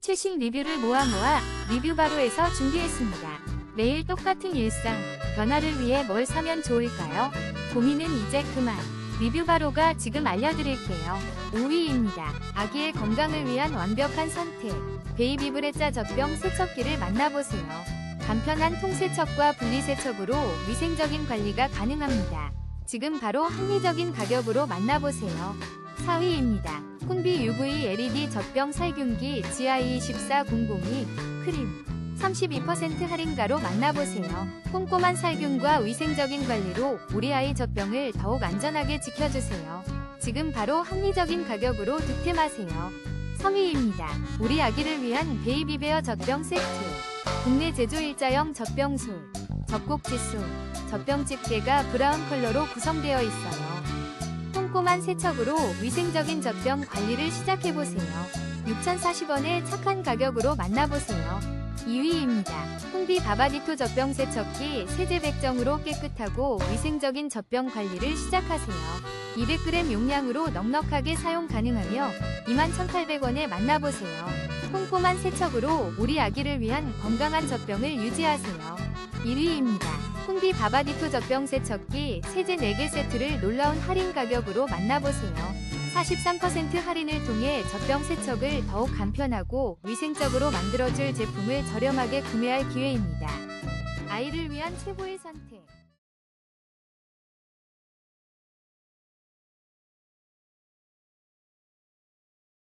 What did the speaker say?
최신 리뷰를 모아 모아 리뷰바로에서 준비했습니다. 매일 똑같은 일상, 변화를 위해 뭘 사면 좋을까요? 고민은 이제 그만. 리뷰바로가 지금 알려드릴게요. 5위입니다. 아기의 건강을 위한 완벽한 선택. 베이비브레자 젖병 세척기를 만나보세요. 간편한 통세척과 분리세척으로 위생적인 관리가 가능합니다. 지금 바로 합리적인 가격으로 만나보세요. 4위입니다. 콘비 UV LED 젖병 살균기 GI14002 크림 32% 할인가로 만나보세요. 꼼꼼한 살균과 위생적인 관리로 우리 아이 젖병을 더욱 안전하게 지켜주세요. 지금 바로 합리적인 가격으로 득템하세요. 3위입니다. 우리 아기를 위한 베이비베어 젖병 세트 국내 제조 일자형 젖병술 젖꼭지술 젖병 집게가 브라운 컬러로 구성되어 있어요. 꼼꼼한 세척으로 위생적인 젖병 관리를 시작해보세요. 6,040원의 착한 가격으로 만나보세요. 2위입니다. 홍비 바바디토 젖병 세척기 세제 백정으로 깨끗하고 위생적인 젖병 관리를 시작하세요. 200g 용량으로 넉넉하게 사용 가능하며 21,800원에 만나보세요. 꼼꼼한 세척으로 우리 아기를 위한 건강한 젖병을 유지하세요. 1위입니다. 홍비 바바디토 젖병 세척기 세제 4개 세트를 놀라운 할인 가격으로 만나보세요. 43% 할인을 통해 젖병 세척을 더욱 간편하고 위생적으로 만들어줄 제품을 저렴하게 구매할 기회입니다. 아이를 위한 최고의 선택.